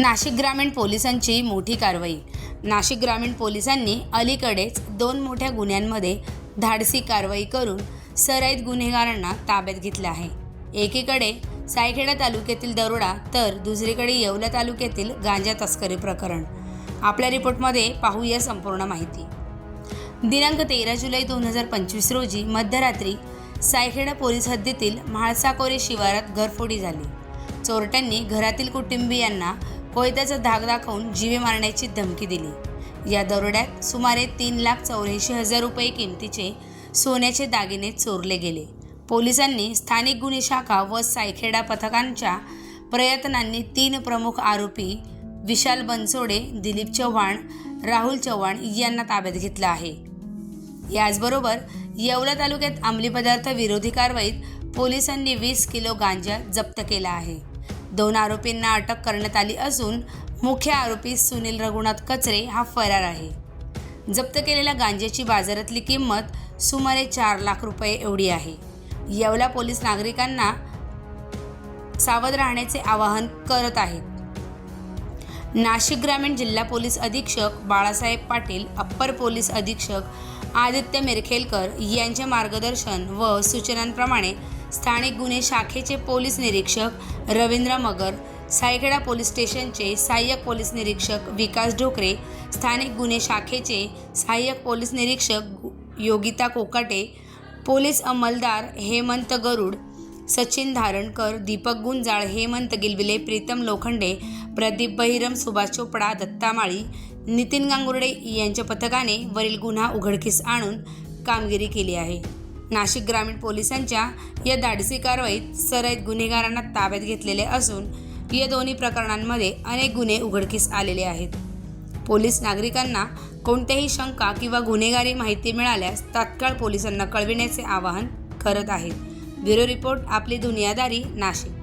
नाशिक ग्रामीण पोलिसांची मोठी कारवाई. नाशिक ग्रामीण पोलिसांनी अलीकडेच दोन मोठ्या गुन्ह्यांमध्ये धाडसी कारवाई करून सराईत गुन्हेगारांना ताब्यात घेतलं आहे. एकीकडे सायखेडा तालुक्यातील दरोडा तर दुसरीकडे येवला तालुक्यातील गांजा तस्करी प्रकरण. आपल्या रिपोर्टमध्ये पाहूया संपूर्ण माहिती. दिनांक तेरा जुलै दोन हजार पंचवीस रोजी मध्यरात्री सायखेडा पोलीस हद्दीतील म्हाळसाकोरे शिवारात घरफोडी झाली. चोरट्यांनी घरातील कुटुंबियांना कोयत्याचा धाक दाखवून जीवे मारण्याची धमकी दिली. या दरोड्यात सुमारे तीन लाख चौऱ्याऐंशी हजार रुपये किमतीचे सोन्याचे दागिने चोरले गेले. पोलिसांनी स्थानिक गुन्हे शाखा व सायखेडा पथकांच्या प्रयत्नांनी तीन प्रमुख आरोपी विशाल बनसोडे दिलीप चव्हाण राहुल चव्हाण यांना ताब्यात घेतलं आहे. याचबरोबर येवला तालुक्यात अंमली पदार्थ विरोधी कारवाईत पोलिसांनी वीस किलो गांजा जप्त केला आहे. दोन आरोपींना अटक करण्यात आली असून मुख्य आरोपी सुनील रघुनाथ कचरे हा फरार आहे. जप्त केलेल्या गांजेची बाजारातली किंमत सुमारे चार लाख रुपये एवढी आहे. येवला पोलीस नागरिकांना सावध राहण्याचे आवाहन करत आहेत. नाशिक ग्रामीण जिल्हा पोलीस अधीक्षक बाळासाहेब पाटील अप्पर पोलीस अधीक्षक आदित्य मिरखेलकर यांचे मार्गदर्शन व सूचनांप्रमाणे स्थानिक गुन्हे शाखेचे पोलीस निरीक्षक रवींद्र मगर सायखेडा पोलीस स्टेशनचे सहाय्यक पोलीस निरीक्षक विकास ढोकरे स्थानिक गुन्हे शाखेचे सहाय्यक पोलीस निरीक्षक योगिता कोकाटे पोलीस अंमलदार हेमंत गरुड सचिन धारणकर दीपक गुंजाळ हेमंत गिलविले प्रीतम लोखंडे प्रदीप बहिरम सुभाष चोपडा दत्ता माळी नितीन गांगुर्डे यांच्या पथकाने वरील गुन्हा उघडकीस आणून कामगिरी केली आहे. नाशिक ग्रामीण पोलिसांच्या या धाडसी कारवाईत सराईत गुन्हेगारांना ताब्यात घेतलेले असून या दोन्ही प्रकरणांमध्ये अनेक गुन्हे उघडकीस आलेले आहेत. पोलीस नागरिकांना कोणत्याही शंका किंवा गुन्हेगारी माहिती मिळाल्यास तात्काळ पोलिसांना कळविण्याचे आवाहन करत आहेत. ब्युरो रिपोर्ट आपली दुनियादारी नाशिक.